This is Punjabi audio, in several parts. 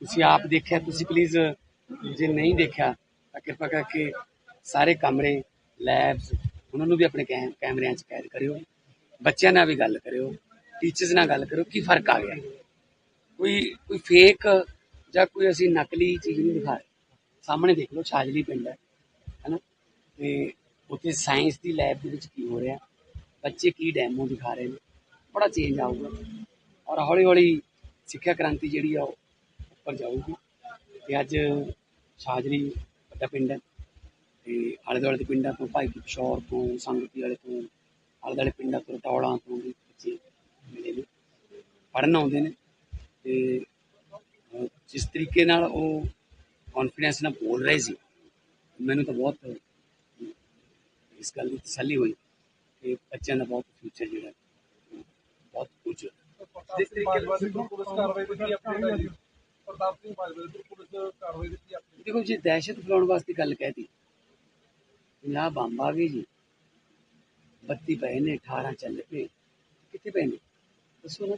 ਤੁਸੀਂ ਆਪ ਦੇਖਿਆ, ਤੁਸੀਂ ਪਲੀਜ਼ ਜੇ ਨਹੀਂ ਦੇਖਿਆ, ਤਾਂ ਕਿਰਪਾ ਕਰਕੇ ਸਾਰੇ ਕਮਰੇ ਲੈਬਸ ਉਹਨਾਂ ਨੂੰ ਵੀ ਆਪਣੇ ਕੈਮ- ਕੈਮਰਿਆਂ 'ਚ ਕੈਦ ਕਰਿਓ। ਬੱਚਿਆਂ ਨਾਲ ਵੀ ਗੱਲ ਕਰਿਓ ਟੀਚਰਸ ਨਾਲ ਗੱਲ ਕਰਿਓ, ਕੀ ਫ਼ਰਕ ਆ ਗਿਆ? ਕੋਈ ਕੋਈ ਫੇਕ ਜਾਂ ਕੋਈ ਅਸੀਂ ਨਕਲੀ ਚੀਜ਼ ਨਹੀਂ ਦਿਖਾ ਰਹੇ। ਸਾਹਮਣੇ ਦੇਖ ਲਓ, ਛਾਜਲੀ ਪਿੰਡ ਹੈ, ਹੈਨਾ? ਤੇ ਉੱਥੇ ਸਾਇੰਸ ਦੀ ਲੈਬ ਦੇ ਵਿੱਚ ਕੀ ਹੋ ਰਿਹਾ? ਬੱਚੇ ਕੀ ਡੈਮੋ ਦਿਖਾ ਰਹੇ ਨੇ? ਬੜਾ ਚੇਂਜ ਆਊਗਾ। ਔਰ ਹੌਲੀ ਹੌਲੀ ਸਿੱਖਿਆ ਕ੍ਰਾਂਤੀ ਜਿਹੜੀ ਆ ਉਹ ਉੱਪਰ ਜਾਊਗੀ। ਤੇ ਅੱਜ ਛਾਜਲੀ ਵੱਡਾ ਪਿੰਡ ਹੈ ਤੇ ਆਲੇ ਦੁਆਲੇ ਦੇ ਪਿੰਡਾਂ ਤੋਂ ਭਾਈ ਪਿਸ਼ੌਰ ਤੋਂ, ਸੰਗਤੀ ਵਾਲੇ ਤੋਂ, ਆਲੇ ਦੁਆਲੇ ਪਿੰਡਾਂ ਤੋਂ ਟੌਲਾਂ ਤੋਂ ਵੀ ਬੱਚੇ ਮਿਲੇ ਨੇ। ਪੜ੍ਹਨ ਆਉਂਦੇ ਨੇ ਤੇ ਜਿਸ ਤਰੀਕੇ ਨਾਲ ਉਹ ਕੌਨਫੀਡੈਂਸ ਨਾਲ ਬੋਲ ਰਹੇ ਸੀ, ਮੈਨੂੰ ਤਾਂ ਬਹੁਤ ਇਸ ਗੱਲ ਦੀ ਤਸੱਲੀ ਹੋਈ ਕਿ ਬੱਚਿਆਂ ਦਾ ਬਹੁਤ ਫਿਊਚਰ ਜਿਹੜਾ ਬਹੁਤ ਕੁਝ ਜਿਸ ਤਰੀਕੇ ਨਾਲ ਪੁਲਿਸ ਕਾਰਵਾਈ ਕੀਤੀ ਆਪਣੀ ਜੀ। ਪ੍ਰਤਾਪ ਸਿੰਘ ਬਾਜਵਾ ਦੀ ਪੁਲਿਸ ਕਾਰਵਾਈ ਕੀਤੀ ਆਪਣੀ ਦੇਖੋ ਜੀ ਦਹਿਸ਼ਤ ਫੈਲਾਉਣ ਵਾਸਤੇ ਗੱਲ ਕਹਿਤੀ ਪੰਜਾਬ ਬੰਬ ਆ ਗਈ ਜੀ। ਬੱਤੀ ਪਏ ਨੇ 18 ਚੱਲ ਪਏ। ਕਿੱਥੇ ਪਏ ਨੇ? ਦੱਸੋ ਨਾ।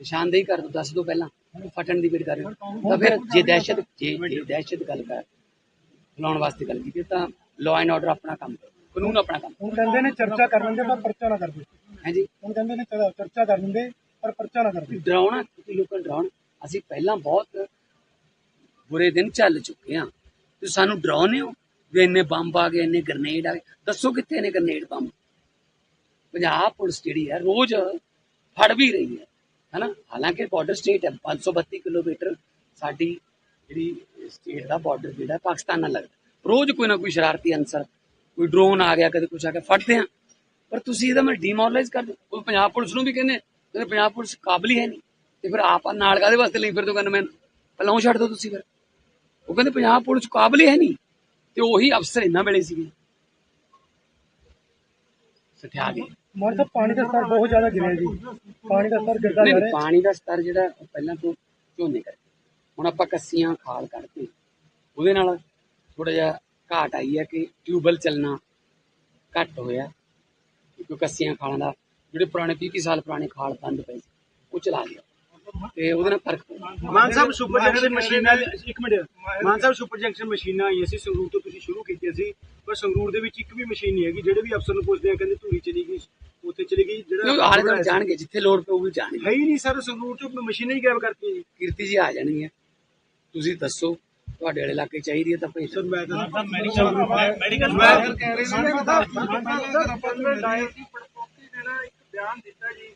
ਨਿਸ਼ਾਨਦੇਹੀ ਕਰ ਦੋ ਦੱਸ ਦੋ ਪਹਿਲਾਂ। ਫਟਣ ਦੀ ਵੇਟ ਕਰ ਰਹੇ ਹੋ। ਤਾਂ ਫਿਰ ਜੇ ਦਹਿਸ਼ਤ ਜੇ ਦਹਿਸ਼ਤ ਗੱਲ ਕਰ ਫੈਲਾਉਣ ਵਾਸਤੇ ਗੱਲ ਕੀਤੀ ਤਾਂ ਲਾਅ ਐਂਡ ਆਰਡਰ ਆਪਣਾ ਕੰਮ ਕਾਨੂੰਨ ਆਪਣਾ ਕੰਮ ਹੁਣ ਕਹਿੰਦੇ ਨੇ ਚਰਚਾ ਕਰ ਲੈਂਦੇ ਪਰ ਪਰਚਾ ਨਾ ਕਰਦੇ ਹੈ ਜੀ। ਹੁਣ ਕਹਿੰਦੇ ਨੇ ਚਰ- ਚਰਚਾ ਕਰ ਲੈਂਦੇ ਪਰ ਪਰਚਾ ਨਾ ਕਰਦੇ। ਡਰਾਉਣਾ ਤੁਸੀਂ ਲੋਕਾਂ ਨੂੰ ਡਰਾਉਣ। ਅਸੀਂ ਪਹਿਲਾਂ ਬਹੁਤ ਬੁਰੇ ਦਿਨ ਚੱਲ ਚੁੱਕੇ ਹਾਂ। ਤੁਸੀਂ ਸਾਨੂੰ ਡਰਾਉਂਦੇ ਹੋ? ਵੀ ਇੰਨੇ ਬੰਬ ਆ ਗਏ ਇੰਨੇ ਗ੍ਰਨੇਡ ਆ ਗਏ। ਦੱਸੋ ਕਿੱਥੇ ਨੇ ਗ੍ਰਨੇਡ ਬੰਬ? ਪੰਜਾਬ ਪੁਲਿਸ ਜਿਹੜੀ ਹੈ ਰੋਜ਼ ਫੜ ਵੀ ਰਹੀ ਹੈ। ਹੈਨਾ? ਹਾਲਾਂਕਿ ਬਾਰਡਰ ਸਟੇਟ ਹੈ 532 ਕਿਲੋਮੀਟਰ ਸਾਡੀ ਜਿਹੜੀ ਸਟੇਟ ਦਾ ਬਾਰਡਰ ਜਿਹੜਾ ਪਾਕਿਸਤਾਨ ਨਾਲ ਲੱਗਦਾ। ਰੋਜ਼ ਕੋਈ ਨਾ ਕੋਈ ਸ਼ਰਾਰਤੀ ਅਨਸਰ ਕੋਈ ਡਰੋਨ ਆ ਗਿਆ ਕਦੇ ਕੁਛ ਆ ਗਿਆ ਫੜਦੇ ਆ ਪਰ ਤੁਸੀਂ ਇਹਦਾ ਮੈਂ ਡੀਮੋਰਲਾਈਜ਼ ਕਰ ਦਿਓ। ਉਹ ਪੰਜਾਬ ਪੁਲਿਸ ਨੂੰ ਵੀ ਕਹਿੰਦੇ ਕਹਿੰਦੇ ਪੰਜਾਬ ਪੁਲਿਸ ਕਾਬਲ ਹੀ ਹੈ ਨਹੀਂ। ਤੇ ਫਿਰ ਆਪ ਨਾਲ ਕਾਦੇ ਵਾਸਤੇ ਲਈ ਫਿਰਦੇ ਕਹਿੰਦੇ ਮੈਂ ਪਹਿਲਾਂ ਉਹ ਛੱਡ ਦਿਓ ਤੁਸੀਂ ਫਿਰ। ਉਹ ਕਹਿੰਦੇ ਪੰਜਾਬ ਪੁਲਿਸ ਕਾਬਲ ਹੀ ਹੈ ਨਹੀਂ। ਤੇ ਉਹੀ ਅਫਸਰ ਇਹਨਾਂ ਵੇਲੇ ਸੀਗੇ। ਸਠਿਆ ਗਏ। ਮੋਰ ਤਾਂ ਪਾਣੀ ਦਾ ਸਤਰ ਬਹੁਤ ਜ਼ਿਆਦਾ ਗਿਰਿਆ ਜੀ। ਪਾਣੀ ਦਾ ਸਤਰ ਗਿਰਦਾ ਜਾ ਰਿਹਾ। ਪਾਣੀ ਦਾ ਸਤਰ ਜਿਹੜਾ ਪਹਿਲਾਂ ਤੋਂ ਝੋਨੇ ਕਰਕੇ। ਹੁਣ ਆਪਾਂ ਕੱਸੀਆਂ ਖਾਲ ਕੱਢਦੇ ਉਹਦੇ ਨਾਲ ਥੋੜਾ ਜਿਹਾ ਘਾਟ ਆਈ ਹੈ ਕਿ ਟਿਊਬਲ ਚੱਲਣਾ ਘੱਟ ਹੋਇਆ। ਕਿਉਂਕਿ ਕੱਸੀਆਂ ਖਾਲਾਂ ਦਾ ਜਿਹੜੇ ਪੁਰਾਣੇ 30 30 ਸਾਲ ਪੁਰਾਣੇ ਖਾਲ ਬੰਦ ਪਏ ਸੀ ਉਹ ਚਲਾ ਲਿਆ। ਤੇ ਉਹਦੇ ਨਾਲ ਫ਼ਰਕ ਮਾਨ ਸਾਹਿਬ ਸੁਪਰ ਜੰਕਸ਼ਨ ਮਸ਼ੀਨਾਂ ਇੱਕ minute. Mann Sahib super junction ਮਸ਼ੀਨਾਂ ਆਈਆਂ ਸੀ ਸੰਗਰੂਰ ਤੋਂ ਤੁਸੀਂ ਸ਼ੁਰੂ ਕੀਤੀਆਂ ਸੀ ਪਰ ਸੰਗਰੂਰ ਦੇ ਵਿੱਚ ਇੱਕ ਵੀ ਮਸ਼ੀਨ ਨਹੀਂ ਹੈਗੀ ਜਿਹੜੇ ਵੀ ਅਫਸਰ ਨੂੰ ਪੁੱਛਦੇ ਆ ਕਹਿੰਦੇ ਧੂਰੀ ਚਲੀ ਗਈ ਉੱਥੇ ਚਲੀ ਗਈ ਉਹ ਆਲੇ ਦੁਆਲੇ ਜਾਣਗੇ ਜਿੱਥੇ ਲੋੜ ਪਊਗੀ ਜਾਣਗੇ। ਹੈ ਹੀ ਨਹੀਂ ਸਰ ਸੰਗਰੂਰ ਤੋਂ ਮਸ਼ੀਨਾਂ ਹੀ ਗਾਇਬ ਕਰਤੀਆਂ ਜੀ। ਕੀਰਤੀ ਜੀ ਆ ਜਾਣਗੀਆਂ। ਤੁਸੀਂ ਦੱਸੋ ਤੁਹਾਡੇ ਵਾਲੇ ਇਲਾਕੇ ਚਾਹੀਦੀ ਹੈ ਤਾਂ ਭੇਜ। ਮੈਂ ਤਾਂ ਮੈਡੀਕਲ ਮੈਂ ਕਹਿ ਰਹੇ ਨੇ ਅਪਾਰਟਮੈਂਟ ਆਏ ਸੀ ਪੜਪੋਤੀ ਦੇ ਨਾਲ ਇੱਕ ਬਿਆਨ ਦਿੱਤਾ ਜੀ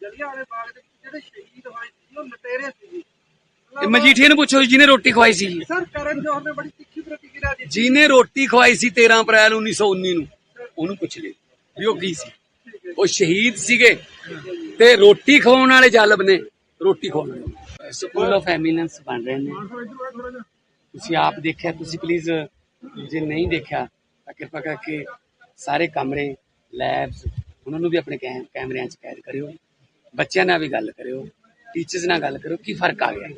ਜਲਿਆਂ ਵਾਲੇ ਬਾਗ ਦੇ ਵਿੱਚ ਜਿਹੜੇ ਸ਼ਹੀਦ ਹੋਏ ਸੀ ਉਹ ਲਟੇਰੇ ਸੀ ਜੀ ਇਹ ਮਜੀਠੀਏ ਨੂੰ ਪੁੱਛੋ ਜੀ, ਜਿਹਨੇ ਰੋਟੀ ਖਵਾਈ ਸੀ। ਜੀ ਸਰ ਕਰਨ ਜੋਹਰ ਨੇ ਬੜੀ ਤਿੱਖੀ ਪ੍ਰਤੀਕਿਰਿਆ ਦਿੱਤੀ। ਜਿਹਨੇ ਰੋਟੀ ਖਵਾਈ ਸੀ 13 ਅਪ੍ਰੈਲ 1919 ਨੂੰ ਉਹਨੂੰ ਪੁੱਛ ਲਿਓ ਵੀ ਉਹ ਕੀ ਸੀ। ਉਹ ਸ਼ਹੀਦ ਸੀਗੇ ਤੇ ਰੋਟੀ ਖਵਾਉਣ ਵਾਲੇ ਜਾਲਬ ਨੇ ਰੋਟੀ ਖਵਾਉਣ ਵਾਲੇ। ਸਕੂਲ ਆਫ ਐਮੀਨੈਂਸ ਬਣ ਰਹੇ ਨੇ। ਤੁਸੀਂ ਆਪ ਦੇਖਿਆ, ਤੁਸੀਂ ਪਲੀਜ਼ ਜੇ ਨਹੀਂ ਦੇਖਿਆ, ਤਾਂ ਕਿਰਪਾ ਕਰਕੇ ਸਾਰੇ ਕਮਰੇ ਲੈਬਸ ਉਹਨਾਂ ਨੂੰ ਵੀ ਆਪਣੇ ਕੈਮ- ਕੈਮਰਿਆਂ 'ਚ ਕੈਦ ਕਰਿਓ। ਬੱਚਿਆਂ ਨਾਲ ਵੀ ਗੱਲ ਕਰਿਓ ਟੀਚਰਸ ਨਾਲ ਗੱਲ ਕਰਿਓ, ਕੀ ਫ਼ਰਕ ਆ ਗਿਆ?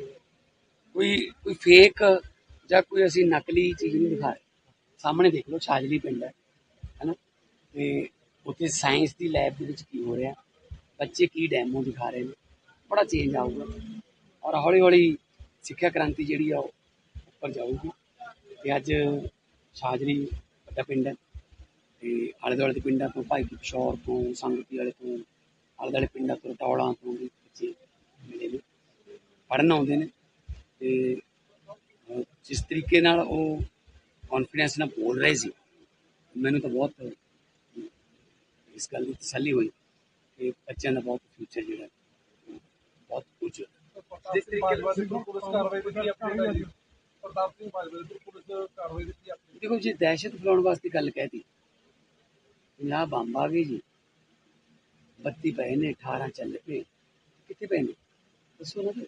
ਕੋਈ ਕੋਈ ਫੇਕ ਜਾਂ ਕੋਈ ਅਸੀਂ ਨਕਲੀ ਚੀਜ਼ ਨਹੀਂ ਦਿਖਾ ਰਹੇ। ਸਾਹਮਣੇ ਦੇਖ ਲਓ, ਛਾਜਲੀ ਪਿੰਡ ਹੈ, ਹੈਨਾ? ਤੇ ਉੱਥੇ ਸਾਇੰਸ ਦੀ ਲੈਬ ਦੇ ਵਿੱਚ ਕੀ ਹੋ ਰਿਹਾ? ਬੱਚੇ ਕੀ ਡੈਮੋ ਦਿਖਾ ਰਹੇ ਨੇ? ਬੜਾ ਚੇਂਜ ਆਊਗਾ। ਔਰ ਹੌਲੀ ਹੌਲੀ ਸਿੱਖਿਆ ਕ੍ਰਾਂਤੀ ਜਿਹੜੀ ਆ, ਉਹ ਉੱਪਰ ਜਾਊਗੀ। ਤੇ ਅੱਜ ਛਾਜਲੀ ਵੱਡਾ ਪਿੰਡ ਹੈ। ਤੇ ਆਲੇ ਦੁਆਲੇ ਦੇ ਪਿੰਡਾਂ ਤੋਂ ਭਾਈ ਪਿਸ਼ੌਰ ਤੋਂ, ਸੰਗਤੀ ਵਾਲੇ ਤੋਂ, ਆਲੇ ਦੁਆਲੇ ਪਿੰਡਾਂ ਤੋਂ ਟੌਲਾਂ ਤੋਂ ਵੀ ਬੱਚੇ ਮਿਲੇ ਨੇ। ਪੜ੍ਹਨ ਆਉਂਦੇ ਨੇ। ਤੇ ਜਿਸ ਤਰੀਕੇ ਨਾਲ ਉਹ ਕੌਨਫੀਡੈਂਸ ਨਾਲ ਬੋਲ ਰਹੇ ਸੀ, ਮੈਨੂੰ ਤਾਂ ਬਹੁਤ ਇਸ ਗੱਲ ਦੀ ਤਸੱਲੀ ਹੋਈ ਕਿ ਬੱਚਿਆਂ ਦਾ ਬਹੁਤ ਫਿਊਚਰ ਜਿਹੜਾ ਬਹੁਤ ਕੁਝ। ਜਿਸ ਤਰੀਕੇ ਨਾਲ ਪੁਲਿਸ ਕਾਰਵਾਈ ਕੀਤੀ ਆਪਣੀ ਪ੍ਰਤਾਪ ਸਿੰਘ ਬਾਜਵਾ ਦੀ ਪੁਲਿਸ ਕਾਰਵਾਈ ਕੀਤੀ ਆਪਣੀ। ਦੇਖੋ ਜੀ ਦਹਿਸ਼ਤ ਫੈਲਾਉਣ ਵਾਸਤੇ ਗੱਲ ਕਹਿਤੀ ਪੰਜਾਬ ਬੰਬ ਆ ਗਈ ਜੀ। ਬੱਤੀ ਪਏ ਨੇ 18 ਚੱਲ ਪਏ। ਕਿੱਥੇ ਪਏ ਨੇ? ਦੱਸੋ ਨਾ ਫਿਰ।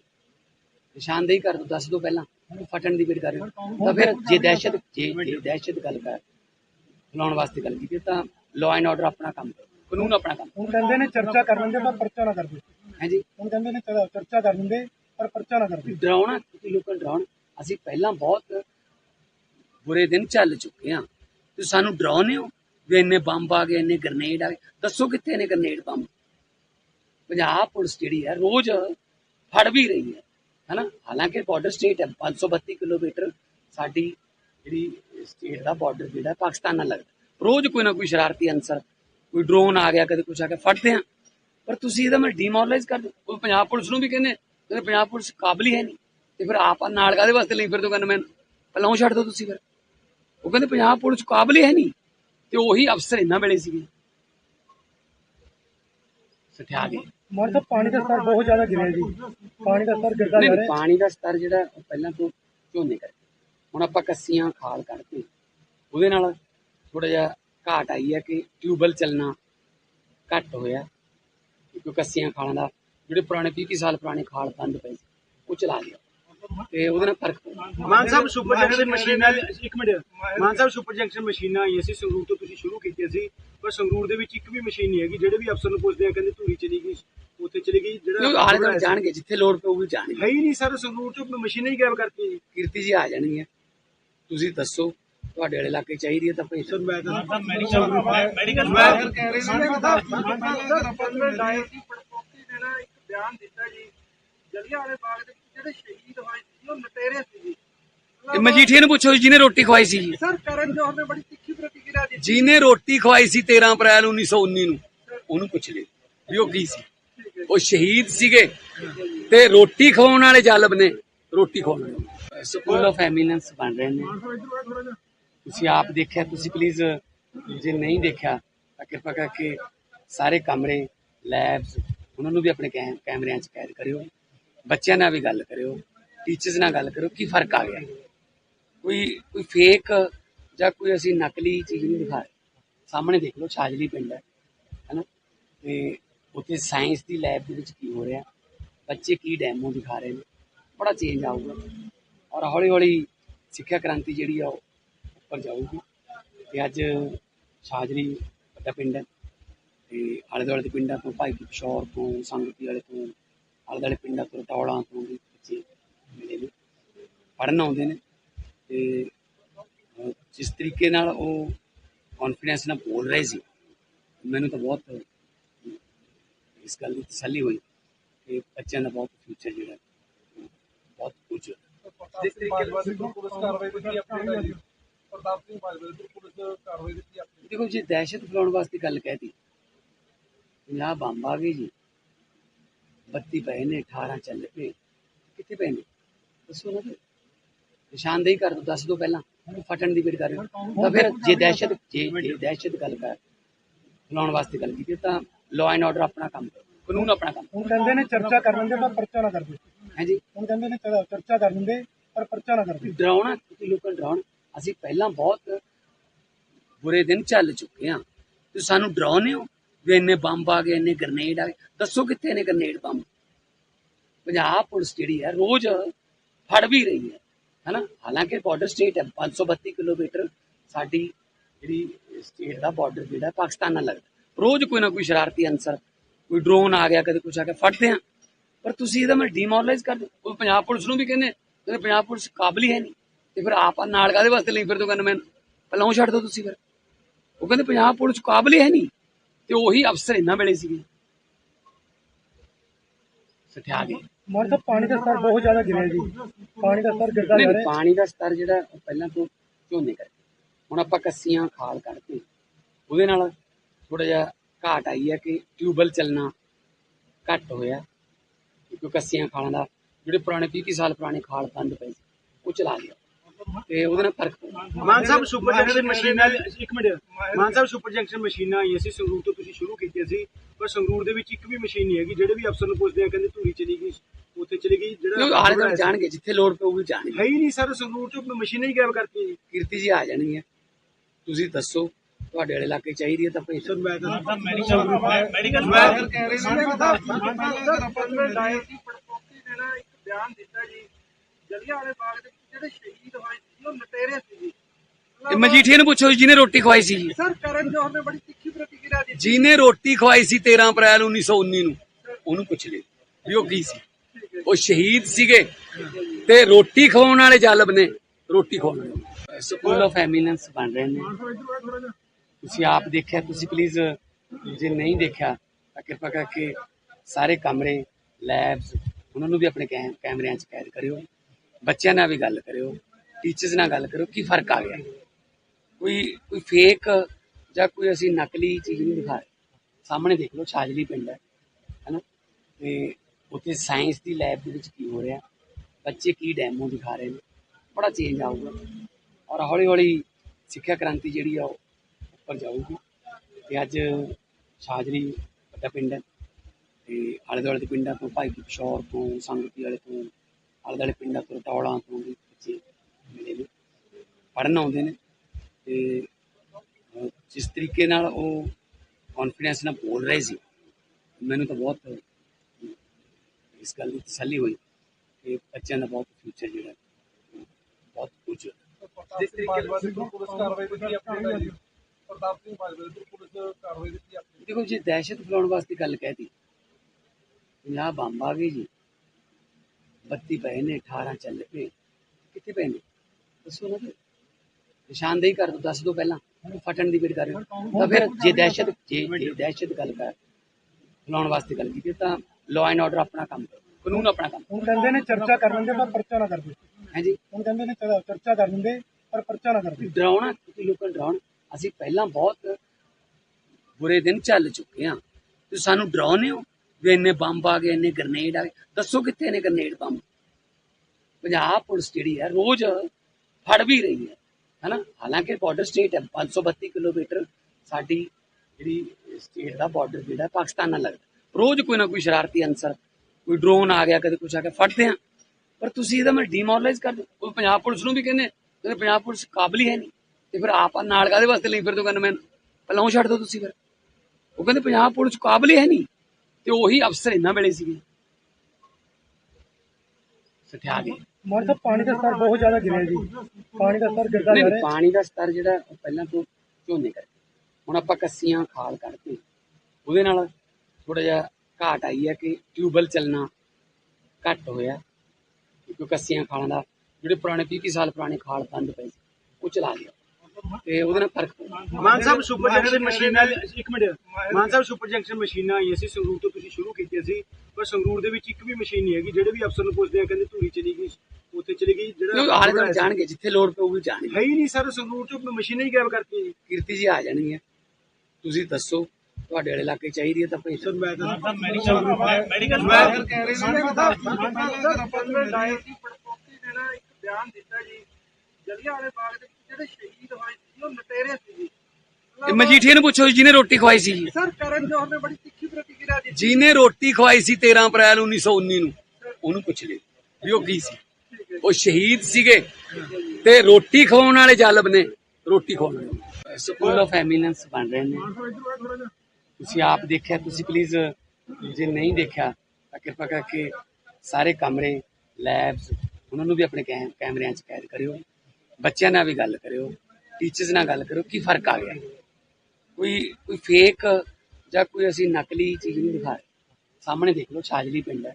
ਨਿਸ਼ਾਨਦੇਹੀ ਕਰ ਦੋ ਦੱਸ ਦੋ ਪਹਿਲਾਂ। ਫਟਣ ਦੀ ਵੇਟ ਕਰ ਰਹੇ। ਤਾਂ ਫਿਰ ਜੇ ਦਹਿਸ਼ਤ ਜੇ ਜੇ ਦਹਿਸ਼ਤ ਗੱਲ ਕਰ ਫੈਲਾਉਣ ਵਾਸਤੇ ਗੱਲ ਕੀਤੀ ਤਾਂ ਲਾਅ ਐਂਡ ਆਰਡਰ ਆਪਣਾ ਕੰਮ ਕਾਨੂੰਨ ਆਪਣਾ ਕੰਮ ਹੁਣ ਕਹਿੰਦੇ ਨੇ ਚਰਚਾ ਕਰ ਲੈਂਦੇ ਪਰ ਪਰਚਾ ਨਾ ਕਰਦੇ ਹੈ ਜੀ? ਹੁਣ ਕਹਿੰਦੇ ਨੇ ਚਰ- ਚਰਚਾ ਕਰ ਲੈਂਦੇ ਪਰ ਪਰਚਾ ਨਾ ਕਰਦੇ ਡਰਾਉਣਾ ਤੁਸੀਂ ਲੋਕਾਂ ਡਰਾਉਣ। ਅਸੀਂ ਪਹਿਲਾਂ ਬਹੁਤ ਬੁਰੇ ਦਿਨ ਚੱਲ ਚੁੱਕੇ ਹਾਂ। ਤੁਸੀਂ ਸਾਨੂੰ ਡਰਾਉਂਦੇ ਹੋ ਵੀ ਇੰਨੇ ਬੰਬ ਆ ਗਏ, ਇੰਨੇ ਗ੍ਰਨੇਡ ਆ ਗਏ। ਦੱਸੋ ਕਿੱਥੇ ਨੇ ਗ੍ਰਨੇਡ ਬੰਬ? ਪੰਜਾਬ ਪੁਲਿਸ ਜਿਹੜੀ ਹੈ ਰੋਜ਼ ਫੜ ਵੀ ਰਹੀ ਹੈ, ਹਨਾ? ਹਾਲਾਂਕਿ ਬਾਰਡਰ ਸਟੇਟ ਹੈ 532 ਕਿਲੋਮੀਟਰ ਸਾਡੀ ਜਿਹੜੀ ਸਟੇਟ ਦਾ ਬਾਰਡਰ ਜਿਹੜਾ ਪਾਕਿਸਤਾਨ ਨਾਲ ਲੱਗਦਾ। ਰੋਜ਼ ਕੋਈ ਨਾ ਕੋਈ ਸ਼ਰਾਰਤੀ ਅਨਸਰ, ਕੋਈ ਡਰੋਨ ਆ ਗਿਆ, ਕਦੇ ਕੁਛ ਆ ਗਿਆ, ਫੜਦੇ ਆ ਪਰ ਤੁਸੀਂ ਇਹਦਾ ਮੈਂ ਡੀਮੋਰਲਾਈਜ਼ ਕਰ ਦਿਓ ਕੋਈ ਪੰਜਾਬ ਪੁਲਿਸ ਨੂੰ ਵੀ ਕਹਿੰਦੇ ਕਹਿੰਦੇ ਪੰਜਾਬ ਪੁਲਿਸ ਕਾਬਲ ਹੀ ਹੈ ਨਹੀਂ। ਤੇ ਫਿਰ ਆਪ ਨਾਲ ਕਾਦੇ ਵਾਸਤੇ ਲਈ ਫਿਰਦੇ ਮੈਂ ਪਹਿਲਾਂ ਉਹ ਛੱਡ ਦਿਓ ਤੁਸੀਂ ਫਿਰ। ਉਹ ਕਹਿੰਦੇ ਪੰਜਾਬ ਪੁਲਿਸ ਕਾਬਲ ਹੀ ਨਹੀਂ। ਤੇ ਉਹੀ ਅਫਸਰ ਇਹਨਾਂ ਵੇਲੇ ਸੀਗੇ। ਸਠਿਆ ਗਏ ਮਾਨ ਸਾਹਿਬ ਪਾਣੀ ਦਾ ਸਤਰ ਬਹੁਤ ਜ਼ਿਆਦਾ ਗਿਰਿਆ ਜੀ। ਪਾਣੀ ਦਾ ਸਤਰ ਗਿਰਦਾ ਜਾ ਰਿਹਾ ਪਾਣੀ ਦਾ ਸਤਰ ਜਿਹੜਾ ਪਹਿਲਾਂ ਤੋਂ ਝੋਨੇ ਕਰਕੇ। ਹੁਣ ਆਪਾਂ ਕੱਸੀਆਂ ਖਾਲ ਕੱਢਦੇ ਉਹਦੇ ਨਾਲ ਥੋੜਾ ਜਿਹਾ ਘਾਟ ਆਈ ਹੈ ਕਿ ਟਿਊਬਲ ਚੱਲਣਾ ਘੱਟ ਹੋਇਆ। ਕਿਉਂਕਿ ਕੱਸੀਆਂ ਖਾਲਾਂ ਦਾ ਜਿਹੜੇ ਪੁਰਾਣੇ 30 30 ਸਾਲ ਪੁਰਾਣੇ ਖਾਲ ਬੰਦ ਪਏ ਉਹ ਚਲਾ ਗਿਆ ਤੇ ਉਹਦੇ ਨਾਲ ਫ਼ਰਕ ਮਾਨ ਸਾਹਿਬ ਸੁਪਰ ਜੰਕਸ਼ਨ ਮਸ਼ੀਨਾਂ ਇੱਕ minute Mann Sahib super junction ਮਸ਼ੀਨਾਂ ਆਈਆਂ ਸੀ ਸੰਗਰੂਰ ਤੋਂ ਤੁਸੀਂ ਸ਼ੁਰੂ ਕੀਤੀਆਂ ਸੀ ਪਰ ਸੰਗਰੂਰ ਦੇ ਵਿੱਚ ਇੱਕ ਵੀ ਮਸ਼ੀਨ ਨਹੀਂ ਹੈਗੀ ਜਿਹੜੇ ਵੀ ਅਫਸਰ ਨੂੰ ਪੁੱਛਦੇ ਆ ਕਹਿੰਦੇ ਧੂਰੀ ਚਲੀ ਗਈ ਉੱਥੇ ਚਲੀ ਗਈ ਉਹ ਆਲੇ ਦੁਆਲੇ ਜਾਣਗੇ ਜਿੱਥੇ ਲੋੜ ਪਊਗੀ ਜਾਣਗੇ ਹੈ ਹੀ ਨਹੀਂ ਸਰ ਸੰਗਰੂਰ ਚ ਮਸ਼ੀਨਾਂ ਹੀ ਗਾਇਬ ਕਰਤੀ ਜੀ ਕੀਰਤੀ ਜੀ ਆ ਜਾਣਗੀਆਂ ਤੁਸੀਂ ਦੱਸੋ ਤੁਹਾਡੇ ਵਾਲੇ ਇਲਾਕੇ ਚਾਹੀਦੀ ਹੈ ਤਾਂ ਦਿਓ। ਮੈਂ ਤਾਂ ਮੈਡੀਕਲ ਮੈਂ ਕਹਿ ਰਹੇ ਸੀ ਪੰਨੇ ਡਾਇਰ ਦੀ ਪੜਪੋਤੀ ਨਾ ਇੱਕ ਬਿਆਨ ਦਿੱਤਾ ਜੀ ਜਲਿਆਂ ਵਾਲੇ ਬਾਗ ਦੇ ਵਿੱਚ ਜਿਹੜੇ ਸ਼ਹੀਦ ਹੋਏ ਸੀ ਉਹ ਲਟੇਰੇ ਸੀ ਜੀ। ਤੇ ਮਜੀਠੀਏ ਨੂੰ ਪੁੱਛੋ ਜੀ ਜਿਹਨੇ ਰੋਟੀ ਖਵਾਈ ਸੀ ਜੀ। ਸਰ ਕਰਨ ਜੋਹਰ ਨੇ ਬੜੀ ਤਿੱਖੀ ਪ੍ਰਤੀਕਿਰਿਆ ਦਿੱਤੀ ਜਿਹਨੇ ਰੋਟੀ ਖਵਾਈ ਸੀ 13 ਅਪ੍ਰੈਲ 1919 ਨੂੰ ਉਹਨੂੰ ਪੁੱਛ ਲਿਓ ਵੀ ਉਹ ਕੀ ਸੀ। ਉਹ ਸ਼ਹੀਦ ਸੀਗੇ ਤੇ ਰੋਟੀ ਖਵਾਉਣ ਵਾਲੇ ਜਾਲਬ ਨੇ ਰੋਟੀ ਖਵਾਉਣ ਸਕੂਲ ਆਫ ਐਮੀਨੈਂਸ ਬਣ ਰਹੇ ਨੇ। ਤੁਸੀਂ ਆਪ ਦੇਖਿਆ ਤੁਸੀਂ ਪਲੀਜ਼ ਜੇ ਨਹੀਂ ਦੇਖਿਆ ਤਾਂ ਕਿਰਪਾ ਕਰਕੇ ਸਾਰੇ ਕਮਰੇ ਲੈਬਸ ਉਹਨਾਂ ਨੂੰ ਵੀ ਆਪਣੇ ਕੈਮ- ਕੈਮਰਿਆਂ 'ਚ ਕੈਦ ਕਰਿਓ। ਬੱਚਿਆਂ ਨਾਲ ਵੀ ਗੱਲ ਕਰਿਓ ਟੀਚਰਸ ਨਾਲ ਗੱਲ ਕਰਿਓ, ਕੀ ਫ਼ਰਕ ਆ ਗਿਆ? ਕੋਈ ਕੋਈ ਫੇਕ ਜਾਂ ਕੋਈ ਅਸੀਂ ਨਕਲੀ ਚੀਜ਼ ਨਹੀਂ ਦਿਖਾ ਰਹੇ। ਸਾਹਮਣੇ ਦੇਖ ਲਓ, ਛਾਜਲੀ ਪਿੰਡ ਹੈ, ਹੈਨਾ? ਤੇ ਉੱਥੇ ਸਾਇੰਸ ਦੀ ਲੈਬ ਦੇ ਵਿੱਚ ਕੀ ਹੋ ਰਿਹਾ? ਬੱਚੇ ਕੀ ਡੈਮੋ ਦਿਖਾ ਰਹੇ ਨੇ? ਬੜਾ ਚੇਂਜ ਆਊਗਾ। ਔਰ ਹੌਲੀ ਹੌਲੀ ਸਿੱਖਿਆ ਕ੍ਰਾਂਤੀ ਜਿਹੜੀ ਆ, ਉਹ ਉੱਪਰ ਜਾਊਗੀ। ਤੇ ਅੱਜ ਛਾਜਲੀ ਵੱਡਾ ਪਿੰਡ ਹੈ, ਤੇ ਆਲੇ ਦੁਆਲੇ ਦੇ ਪਿੰਡਾਂ ਤੋਂ, ਭਾਈ ਪਿਸ਼ੌਰ ਤੋਂ, ਸੰਗਤੀ ਵਾਲੇ ਤੋਂ ਆਲੇ ਪਿੰਡਾਂ ਤੋਂ ਟੌਲਾਂ ਤੋਂ ਵੀ ਬੱਚੇ ਮਿਲੇ ਨੇ ਪੜ੍ਹਨ ਆਉਂਦੇ ਨੇ ਤੇ ਜਿਸ ਤਰੀਕੇ ਨਾਲ ਉਹ ਕੌਨਫੀਡੈਂਸ ਨਾਲ ਬੋਲ ਰਹੇ ਸੀ ਮੈਨੂੰ ਤਾਂ ਬਹੁਤ ਇਸ ਗੱਲ ਦੀ ਤਸੱਲੀ ਹੋਈ ਕਿ ਬੱਚਿਆਂ ਦਾ ਬਹੁਤ ਫਿਊਚਰ ਜਿਹੜਾ ਬਹੁਤ ਕੁਝ ਜਿਸ ਤਰੀਕੇ ਨਾਲ ਪੁਲਿਸ ਕਾਰਵਾਈ ਦੀ ਅਪਡੇਟ ਆਈ ਪ੍ਰਤਾਪ ਸਿੰਘ ਬਾਜਵਾ ਦੀ ਪੁਲਿਸ ਕਾਰਵਾਈ ਦੀ ਅਪਡੇਟ ਦੇਖੋ ਜੇ ਦਹਿਸ਼ਤ ਫੈਲਾਉਣ ਵਾਸਤੇ ਗੱਲ ਕਹਿਤੀ ਪੰਜਾਬ ਬੰਬ ਆ ਗਏ ਜੀ। ਬੱਤੀ ਪਏ ਨੇ 18 ਚੱਲ ਪਏ। ਕਿੱਥੇ ਪਏ ਨੇ? ਦੱਸੋ ਨਾ ਨਿਸ਼ਾਨਦੇਹੀ ਕਰ ਦੋ ਦੱਸ ਦੋ ਪਹਿਲਾਂ। ਫਟਣ ਦੀ ਵੇਟ ਕਰ ਰਹੇ ਤਾਂ ਫਿਰ ਜੇ ਦਹਿਸ਼ਤ ਜੇ ਦਹਿਸ਼ਤ ਗੱਲ ਕਰ ਫੈਲਾਉਣ ਵਾਸਤੇ ਗੱਲ ਕੀਤੀ ਤਾਂ ਲਾਅ ਐਂਡ ਆਰਡਰ ਆਪਣਾ ਕੰਮ ਕਰੋ। ਕਾਨੂੰਨ ਆਪਣਾ ਕੰਮ ਹੁਣ ਕਹਿੰਦੇ ਨੇ ਚਰਚਾ ਕਰ ਲੈਂਦੇ ਪਰ ਪਰਚਾ ਨਾ ਕਰਦੇ ਹੈ ਜੀ? ਹੁਣ ਕਹਿੰਦੇ ਨੇ ਚਰ- ਚਰਚਾ ਕਰ ਲੈਂਦੇ ਪਰ ਪਰਚਾ ਨਾ ਕਰਦੇ ਡਰਾਉਣਾ ਤੁਸੀਂ ਲੋਕਾਂ ਨੂੰ ਡਰਾਉਣਾ। ਅਸੀਂ ਪਹਿਲਾਂ ਬਹੁਤ ਬੁਰੇ ਦਿਨ ਚੱਲ ਚੁੱਕੇ ਹਾਂ। ਤੁਸੀਂ ਸਾਨੂੰ ਡਰਾਉਂਦੇ ਹੋ? ਵੀ ਇੰਨੇ ਬੰਬ ਆ ਗਏ, ਇੰਨੇ ਗ੍ਰਨੇਡ ਆ ਗਏ। ਦੱਸੋ ਕਿੱਥੇ ਨੇ ਗ੍ਰਨੇਡ ਬੰਬ? ਪੰਜਾਬ ਪੁਲਿਸ ਜਿਹੜੀ ਹੈ ਰੋਜ਼ ਫੜ ਵੀ ਰਹੀ ਹੈ, ਹਨਾ? ਹਾਲਾਂਕਿ ਬਾਰਡਰ ਸਟੇਟ ਹੈ 532 ਕਿਲੋਮੀਟਰ ਸਾਡੀ ਜਿਹੜੀ ਸਟੇਟ ਦਾ ਬਾਰਡਰ ਜਿਹੜਾ ਪਾਕਿਸਤਾਨ ਨਾਲ ਲੱਗਦਾ। ਰੋਜ਼ ਕੋਈ ਨਾ ਕੋਈ ਸ਼ਰਾਰਤੀ ਅਨਸਰ, ਕੋਈ ਡਰੋਨ ਆ ਗਿਆ, ਕਦੇ ਕੁਛ ਆ ਗਿਆ, ਫੜਦੇ ਆ ਪਰ ਤੁਸੀਂ ਇਹਦਾ ਮੈਂ ਡੀਮੋਰਲਾਈਜ਼ ਕਰ ਦਿਓ। ਉਹ ਪੰਜਾਬ ਪੁਲਿਸ ਨੂੰ ਵੀ ਕਹਿੰਦੇ ਕਹਿੰਦੇ ਪੰਜਾਬ ਪੁਲਿਸ ਕਾਬਲ ਹੀ ਹੈ ਨਹੀਂ। ਤੇ ਫਿਰ ਆਪ ਨਾਲ ਕਾਦੇ ਵਾਸਤੇ ਲਈ ਫਿਰ ਤੋਂ ਕਹਿੰਦੇ ਮੈਂ ਪਹਿਲਾਂ ਛੱਡ ਦਿਓ ਤੁਸੀਂ ਫਿਰ। ਉਹ ਕਹਿੰਦੇ ਪੰਜਾਬ ਪੁਲਿਸ ਕਾਬਲ ਹੀ ਹੈ ਨਹੀਂ। ਤੇ ਉਹੀ ਅਫਸਰ ਇਹਨਾਂ ਵੇਲੇ ਸੀਗੇ। ਸਠਿਆ ਗਏ ਮਾਨ ਸਾਹਿਬ ਪਾਣੀ ਦਾ ਸਤਰ ਬਹੁਤ ਜ਼ਿਆਦਾ ਗਿਰਿਆ ਜੀ। ਪਾਣੀ ਦਾ ਸਤਰ ਗਿਰਦਾ ਜਾ ਰਿਹਾ। ਪਾਣੀ ਦਾ ਸਤਰ ਜਿਹੜਾ ਪਹਿਲਾਂ ਤੋਂ ਝੋਨੇ ਕਰਕੇ। ਹੁਣ ਆਪਾਂ ਕੱਸੀਆਂ ਖਾਲ ਕੱਢਦੇ ਉਹਦੇ ਨਾਲ ਥੋੜਾ ਜਿਹਾ ਘਾਟ ਆਈ ਹੈ ਕਿ ਟਿਊਬਲ ਚੱਲਣਾ ਘੱਟ ਹੋਇਆ। ਕਿਉਂਕਿ ਕੱਸੀਆਂ ਖਾਲਾਂ ਦਾ ਜਿਹੜੇ ਪੁਰਾਣੇ 30 30 ਸਾਲ ਪੁਰਾਣੇ ਖਾਲ ਬੰਦ ਪਏ ਸੀ ਉਹ ਚਲਾ ਗਿਆ ਤੇ ਉਹਦੇ ਨਾਲ ਫ਼ਰਕ ਪਿਆ ਮਾਨ ਸਾਹਿਬ ਸੁਪਰ ਜੰਕਸ਼ਨ ਮਸ਼ੀਨਾਂ ਇੱਕ minute Mann Sahib super junction ਮਸ਼ੀਨਾਂ ਆਈਆਂ ਸੀ ਸੰਗਰੂਰ ਤੋਂ ਤੁਸੀਂ ਸ਼ੁਰੂ ਕੀਤੀਆਂ ਸੀ ਪਰ ਸੰਗਰੂਰ ਦੇ ਵਿੱਚ ਇੱਕ ਵੀ ਮਸ਼ੀਨ ਨਹੀਂ ਹੈਗੀ ਜਿਹੜੇ ਵੀ ਅਫਸਰ ਨੂੰ ਪੁੱਛਦੇ ਆ ਕਹਿੰਦੇ ਧੂਰੀ ਚਲੀ ਗਈ ਉੱਥੇ ਚਲੀ ਗਈ ਉਹ ਆਲੇ ਦੁਆਲੇ ਜਾਣਗੇ ਜਿੱਥੇ ਲੋੜ ਪਊਗੀ ਜਾਣਗੇ ਹੈ ਹੀ ਨਹੀਂ ਸਰ ਸੰਗਰੂਰ ਚ ਮਸ਼ੀਨਾਂ ਹੀ ਗਾਇਬ ਕਰਤੀ ਜੀ ਕੀਰਤੀ ਜੀ ਆ ਜਾਣਗੀਆਂ ਤੁਸੀਂ ਦੱਸੋ ਤੁਹਾਡੇ ਵਾਲੇ ਇਲਾਕੇ ਚਾਹੀਦੀ ਹੈ ਤਾਂ ਭੇਜ ਦਿਓ। ਮੈਂ ਤਾਂ ਮੈਡੀਕਲ ਮੈਂ ਕਹਿ ਰਹੇ ਸੀ ਪੰਨੇ ਡਾਇਰ ਦੀ ਪੜਪੋਤੀ ਨਾ ਇੱਕ ਬਿਆਨ ਦਿੱਤਾ ਜੀ ਜਲਿਆਂ ਵਾਲੇ ਬਾਗ ਦੇ ਜਿਹੜੇ ਸ਼ਹੀਦ ਹੋਏ ਸੀ ਉਹ ਲਟੇਰੇ ਸੀ ਜੀ। ਤੇ ਮਜੀਠੀਏ ਨੂੰ ਪੁੱਛੋ ਜਿਹਨੇ ਰੋਟੀ ਖਵਾਈ ਸੀ ਜੀ। ਸਰ ਕਰਨ ਜੋਹਰ ਨੇ ਬੜੀ ਤਿੱਖੀ ਪ੍ਰਤੀਕਿਰਿਆ ਦਿੱਤੀ ਜਿਹਨੇ ਰੋਟੀ ਖਵਾਈ ਸੀ 13 ਅਪ੍ਰੈਲ 1919 ਨੂੰ ਉਹਨੂੰ ਪੁੱਛ ਲਿਓ ਵੀ ਉਹ ਕੀ ਸੀ। ਉਹ ਸ਼ਹੀਦ ਸੀਗੇ ਤੇ ਰੋਟੀ ਖਵਾਉਣ ਵਾਲੇ ਜਾਲਬ ਨੇ ਰੋਟੀ ਖਵਾਉਣ ਸਕੂਲ ਆਫ ਐਮੀਨੈਂਸ ਬਣ ਰਹੇ ਨੇ। ਤੁਸੀਂ ਆਪ ਦੇਖਿਆ ਤੁਸੀਂ ਪਲੀਜ਼ ਜੇ ਨਹੀਂ ਦੇਖਿਆ ਤਾਂ ਕਿਰਪਾ ਕਰਕੇ ਸਾਰੇ ਕਮਰੇ ਲੈਬਸ ਉਹਨਾਂ ਨੂੰ ਵੀ ਆਪਣੇ ਕੈਮ- ਕੈਮਰਿਆਂ 'ਚ ਕੈਦ ਕਰਿਓ। ਬੱਚਿਆਂ ਨਾਲ ਵੀ ਗੱਲ ਕਰਿਓ ਟੀਚਰਸ ਨਾਲ ਗੱਲ ਕਰਿਓ, ਕੀ ਫ਼ਰਕ ਆ ਗਿਆ? ਕੋਈ ਕੋਈ ਫੇਕ ਜਾਂ ਕੋਈ ਅਸੀਂ ਨਕਲੀ ਚੀਜ਼ ਨਹੀਂ ਦਿਖਾ ਰਹੇ। ਸਾਹਮਣੇ ਦੇਖ ਲਓ, ਛਾਜਲੀ ਪਿੰਡ ਹੈ, ਹੈਨਾ? ਤੇ ਉੱਥੇ ਸਾਇੰਸ ਦੀ ਲੈਬ ਦੇ ਵਿੱਚ ਕੀ ਹੋ ਰਿਹਾ? ਬੱਚੇ ਕੀ ਡੈਮੋ ਦਿਖਾ ਰਹੇ ਨੇ? ਬੜਾ ਚੇਂਜ ਆਊਗਾ। ਔਰ ਹੌਲੀ ਹੌਲੀ ਸਿੱਖਿਆ ਕ੍ਰਾਂਤੀ ਜਿਹੜੀ ਆ, ਉਹ ਉੱਪਰ ਜਾਊਗੀ। ਤੇ ਅੱਜ ਛਾਜਲੀ ਵੱਡਾ ਪਿੰਡ ਹੈ, ਤੇ ਆਲੇ ਦੁਆਲੇ ਦੇ ਪਿੰਡਾਂ ਤੋਂ ਭਾਈ ਪਿਸ਼ੌਰ ਤੋਂ, ਸੰਗਤੀ ਵਾਲੇ ਤੋਂ ਆਲੇ ਦੁਆਲੇ ਪਿੰਡਾਂ ਤੋਂ ਟੌਲਾਂ ਤੋਂ ਵੀ ਬੱਚੇ ਮਿਲੇ ਨੇ। ਪੜ੍ਹਨ ਆਉਂਦੇ ਨੇ ਤੇ ਜਿਸ ਤਰੀਕੇ ਨਾਲ ਉਹ ਕੌਨਫੀਡੈਂਸ ਨਾਲ ਬੋਲ ਰਹੇ ਸੀ ਮੈਨੂੰ ਤਾਂ ਬਹੁਤ ਇਸ ਗੱਲ ਦੀ ਤਸੱਲੀ ਹੋਈ ਕਿ ਬੱਚਿਆਂ ਦਾ ਬਹੁਤ ਫਿਊਚਰ ਜਿਹੜਾ ਬਹੁਤ ਕੁਝ ਜਿਸ ਤਰੀਕੇ ਨਾਲ ਪੁਲਿਸ ਕਾਰਵਾਈ ਕੀਤੀ ਆਪਣੀ ਪ੍ਰਤਾਪ ਸਿੰਘ ਬਾਜਵਾ ਦੀ ਪੁਲਿਸ ਕਾਰਵਾਈ ਕੀਤੀ ਆਪਣੀ ਦੇਖੋ ਜੀ ਦਹਿਸ਼ਤ ਫੈਲਾਉਣ ਵਾਸਤੇ ਗੱਲ ਕਹਿਤੀ ਪੰਜਾਬ ਬੰਬ ਆ ਗਏ ਜੀ। ਬੱਤੀ ਪਏ ਨੇ 18 ਚੱਲ ਪਏ। ਕਿੱਥੇ ਪਏ ਨੇ? ਦੱਸੋ ਨਾ। ਨਿਸ਼ਾਨਦੇਹੀ ਕਰ ਦੋ ਦੱਸ ਦੋ ਪਹਿਲਾਂ। ਫਟਣ ਦੀ ਵੇਟ ਕਰ ਤਾਂ ਫਿਰ ਜੇ ਦਹਿਸ਼ਤ ਜੇ ਦਹਿਸ਼ਤ ਗੱਲ ਕਰ ਫੈਲਾਉਣ ਵਾਸਤੇ ਗੱਲ ਕੀਤੀ ਤਾਂ ਲਾਅ ਐਂਡ ਆਰਡਰ ਆਪਣਾ ਕੰਮ ਕਰੋ। ਕਾਨੂੰਨ ਆਪਣਾ ਕੰਮ ਹੁਣ ਕਹਿੰਦੇ ਨੇ ਚਰਚਾ ਕਰ ਲੈਂਦੇ ਪਰ ਪਰਚਾ ਨਾ ਕਰਦੇ ਹੈ ਜੀ ਹੁਣ ਕਹਿੰਦੇ ਨੇ ਚਰਚਾ ਕਰ ਲੈਂਦੇ ਪਰ ਪਰਚਾ ਨਾ ਕਰਦੇ ਡਰਾਉਣਾ ਤੁਸੀਂ ਲੋਕਾਂ ਡਰਾਉਣ। ਅਸੀਂ ਪਹਿਲਾਂ ਬਹੁਤ ਬੁਰੇ ਦਿਨ ਚੱਲ ਚੁੱਕੇ ਹਾਂ। ਤੁਸੀਂ ਸਾਨੂੰ ਡਰਾਉਂਦੇ ਹੋ? ਵੀ ਇੰਨੇ ਬੰਬ ਆ ਗਏ, ਇੰਨੇ ਗ੍ਰਨੇਡ ਆ ਗਏ। ਦੱਸੋ ਕਿੱਥੇ ਨੇ ਗ੍ਰਨੇਡ ਬੰਬ? ਪੰਜਾਬ ਪੁਲਿਸ ਜਿਹੜੀ ਹੈ ਰੋਜ਼ ਫੜ ਵੀ ਰਹੀ ਹੈ, ਹੈਨਾ? ਹਾਲਾਂਕਿ ਬਾਰਡਰ ਸਟੇਟ ਹੈ 532 ਕਿਲੋਮੀਟਰ ਸਾਡੀ ਜਿਹੜੀ ਸਟੇਟ ਦਾ ਬਾਰਡਰ ਜਿਹੜਾ ਪਾਕਿਸਤਾਨ ਨਾਲ ਲੱਗਦਾ। ਰੋਜ਼ ਕੋਈ ਨਾ ਕੋਈ ਸ਼ਰਾਰਤੀ ਅਨਸਰ, ਕੋਈ ਡਰੋਨ ਆ ਗਿਆ, ਕਦੇ ਕੁਛ ਆ ਗਿਆ, ਫੜਦੇ ਆ ਪਰ ਤੁਸੀਂ ਇਹਦਾ ਮੈਂ ਡੀਮੋਰਲਾਈਜ਼ ਕਰ ਦਿਓ ਉਹ ਪੰਜਾਬ ਪੁਲਿਸ ਨੂੰ ਵੀ ਕਹਿੰਦੇ ਕਹਿੰਦੇ ਪੰਜਾਬ ਪੁਲਿਸ ਕਾਬਲ ਹੀ ਹੈ ਨਹੀਂ। ਤੇ ਫਿਰ ਆਪ ਨਾਲ ਕਾਦੇ ਵਾਸਤੇ ਲਈ ਫਿਰ ਤੋਂ ਕਹਿੰਦੇ ਮੈਂ ਪਹਿਲਾਂ ਛੱਡ ਦਿਓ ਤੁਸੀਂ ਫਿਰ। ਉਹ ਕਹਿੰਦੇ ਪੰਜਾਬ ਪੁਲਿਸ ਕਾਬਲ ਹੀ ਹੈ ਨਹੀਂ। ਤੇ ਉਹੀ ਅਫਸਰ ਇਹਨਾਂ ਵੇਲੇ ਸੀਗੇ। ਸਠਿਆ ਗਏ। ਤਾਂ ਪਾਣੀ ਦਾ ਸਤਰ ਬਹੁਤ ਜ਼ਿਆਦਾ ਗਿਰਿਆ ਜੀ। ਪਾਣੀ ਦਾ ਸਤਰ ਗਿਰਦਾ ਜਾ ਰਿਹਾ। ਪਾਣੀ ਦਾ ਸਤਰ ਜਿਹੜਾ ਪਹਿਲਾਂ ਤੋਂ ਝੋਨੇ ਕਰਕੇ। ਹੁਣ ਆਪਾਂ ਕੱਸੀਆਂ ਖਾਲ ਕਰਕੇ। ਉਹਦੇ ਨਾਲ ਥੋੜਾ ਜਿਹਾ ਘਾਟ ਆਈ ਹੈ ਕਿ ਟਿਊਬਲ ਚੱਲਣਾ ਘੱਟ ਹੋਇਆ। ਕਿਉਂਕਿ ਕੱਸੀਆਂ ਖਾਲਾਂ ਦਾ ਜਿਹੜੇ ਪੁਰਾਣੇ 30 ਸਾਲ ਪੁਰਾਣੇ ਖਾਲ ਬੰਦ ਪਏ ਉਹ ਚਲਾ ਲਿਆ। ਤੇ ਉਹਦੇ ਨਾਲ ਫ਼ਰਕ ਪਿਆ ਮਾਨ ਸਾਹਿਬ ਸੁਪਰ ਜੰਕਸ਼ਨ ਮਸ਼ੀਨਾਂ ਇੱਕ minute Mann Sahib super junction ਮਸ਼ੀਨਾਂ ਆਈਆਂ ਸੀ ਸੰਗਰੂਰ ਤੋਂ ਤੁਸੀਂ ਸ਼ੁਰੂ ਕੀਤੀਆਂ ਸੀ ਪਰ ਸੰਗਰੂਰ ਦੇ ਵਿੱਚ ਇੱਕ ਵੀ ਮਸ਼ੀਨ ਨਹੀਂ ਹੈਗੀ ਜਿਹੜੇ ਵੀ ਅਫਸਰ ਨੂੰ ਪੁੱਛਦੇ ਆ ਕਹਿੰਦੇ ਧੂਰੀ ਚਲੀ ਗਈ ਉੱਥੇ ਚਲੀ ਗਈ ਉਹ ਆਲੇ ਦੁਆਲੇ ਜਾਣਗੇ ਜਿੱਥੇ ਲੋੜ ਪਊਗੀ ਜਾਣਗੇ। ਹੈ ਹੀ ਨਹੀਂ ਸਰ ਸੰਗਰੂਰ ਤੋਂ ਮਸ਼ੀਨਾਂ ਹੀ ਗਾਇਬ ਕਰਤੀ ਜੀ। ਕੀਰਤੀ ਜੀ ਆ ਜਾਣਗੀਆਂ। ਤੁਸੀਂ ਦੱਸੋ ਤੁਹਾਡੇ ਵਾਲੇ ਇਲਾਕੇ ਚਾਹੀਦੀ ਹੈ ਤਾਂ ਭੇਜ ਸਰ। ਮੈਂ ਤਾਂ ਮੈਡੀਕਲ ਮੈਂ ਕਹਿ ਰਹੇ ਨੇ ਪਰਮਨੈਂਟ ਡਾਇਰ ਦੀ ਪੜਪੋਤੀ ਨਾ ਇੱਕ ਬਿਆਨ ਦਿੱਤਾ ਜੀ ਜਲੀਆਂ ਵਾਲੇ ਬਾਗ ਦੇ ਜਿਹੜੇ ਸ਼ਹੀਦ ਹੋਏ ਸੀ ਉਹ ਲਟੇਰੇ ਸੀ ਜੀ। ਇਹ ਮਜੀਠੀਏ ਨੂੰ ਪੁੱਛੋ ਜੀ, ਜਿਹਨੇ ਰੋਟੀ ਖਵਾਈ ਸੀ ਜੀ। ਸਰ ਕਰਨ ਜੋਹਰ ਨੇ ਬੜੀ ਤਿੱਖੀ ਪ੍ਰਤੀਕਿਰਿਆ ਦਿੱਤੀ। ਜਿਹਨੇ ਰੋਟੀ ਖਵਾਈ ਸੀ 13 ਅਪ੍ਰੈਲ 1919 ਨੂੰ ਉਹਨੂੰ ਪੁੱਛ ਲਿਓ ਵੀ ਉਹ ਕੀ ਸੀ। ਉਹ ਸ਼ਹੀਦ ਸੀਗੇ ਤੇ ਰੋਟੀ ਖਵਾਉਣ ਵਾਲੇ ਜਾਲਬ ਨੇ ਰੋਟੀ ਖਵਾਉਣ ਵਾਲੇ। ਸਕੂਲ ਆਫ ਐਮੀਨੈਂਸ ਬਣ ਰਹੇ ਨੇ। ਤੁਸੀਂ ਆਪ ਦੇਖਿਆ ਤੁਸੀਂ ਪਲੀਜ਼ ਜੇ ਨਹੀਂ ਦੇਖਿਆ ਤਾਂ ਕਿਰਪਾ ਕਰਕੇ ਸਾਰੇ ਕਮਰੇ ਲੈਬਸ ਉਹਨਾਂ ਨੂੰ ਵੀ ਆਪਣੇ ਕੈਮ- ਕੈਮਰਿਆਂ 'ਚ ਕੈਦ ਕਰਿਓ। ਬੱਚਿਆਂ ਨਾਲ ਵੀ ਗੱਲ ਕਰਿਓ ਟੀਚਰਸ ਨਾਲ ਗੱਲ ਕਰਿਓ, ਕੀ ਫ਼ਰਕ ਆ ਗਿਆ? ਕੋਈ ਕੋਈ ਫੇਕ ਜਾਂ ਕੋਈ ਅਸੀਂ ਨਕਲੀ ਚੀਜ਼ ਨਹੀਂ ਦਿਖਾ ਰਹੇ। ਸਾਹਮਣੇ ਦੇਖ ਲਓ, ਛਾਜਲੀ ਪਿੰਡ ਹੈ,